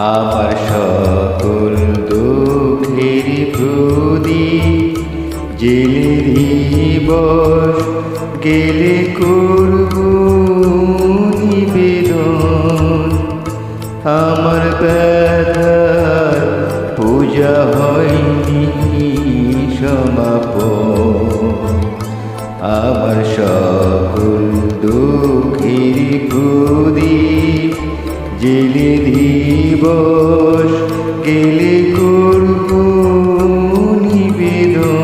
আমার সকল দুঃখের প্রদীপ জেলে বস গেলে করব নিবেদন। আমার ব্যথার পূজা হয়নি সমাপন। আমার সকল দুঃখের প্রদীপ জেলে দিবস গেলে করব নিবেদন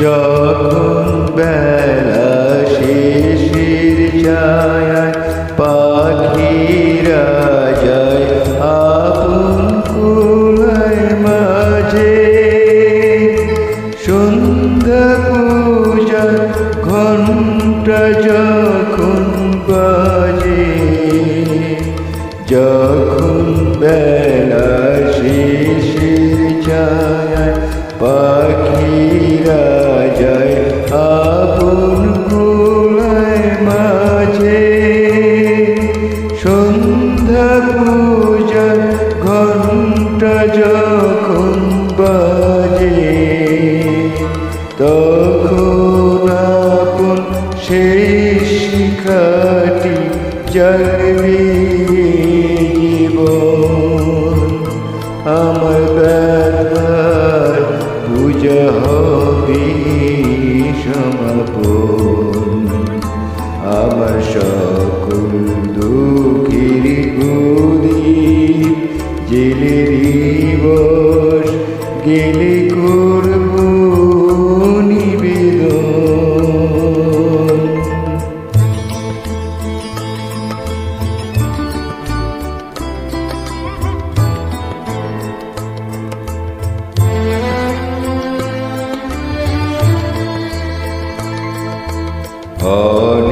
যখন বেলা শেষের ছায়ায় যখন বাজে, যখন বেলা শেষের ছায়ায় পাখিরা যায় আপন কুলায় মাঝে। সন্ধ্যা পূজা ঘণ্টা যখন জাগবে জীবন আমার ব্যথার পূজা হবে সমাপন আমার সকল দুঃখের প্রদীপ জেলে দিবস গেলে Hare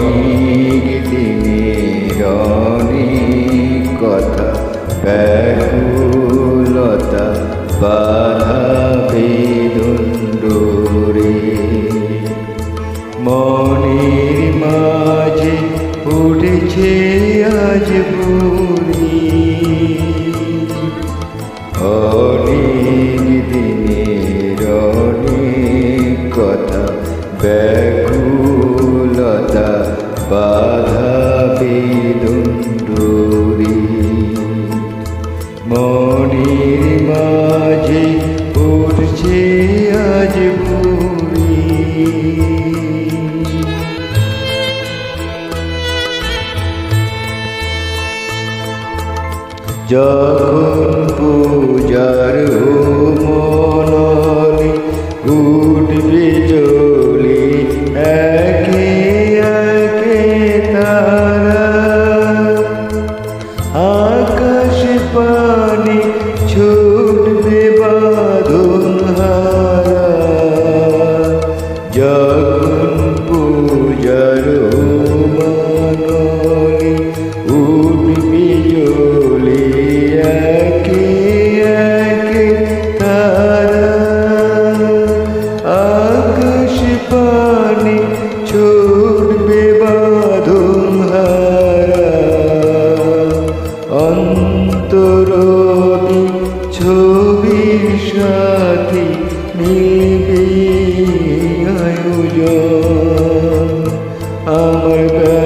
যখন পূজার অন্তরবি ছবির সাথে নিবে আয়োজন। আমার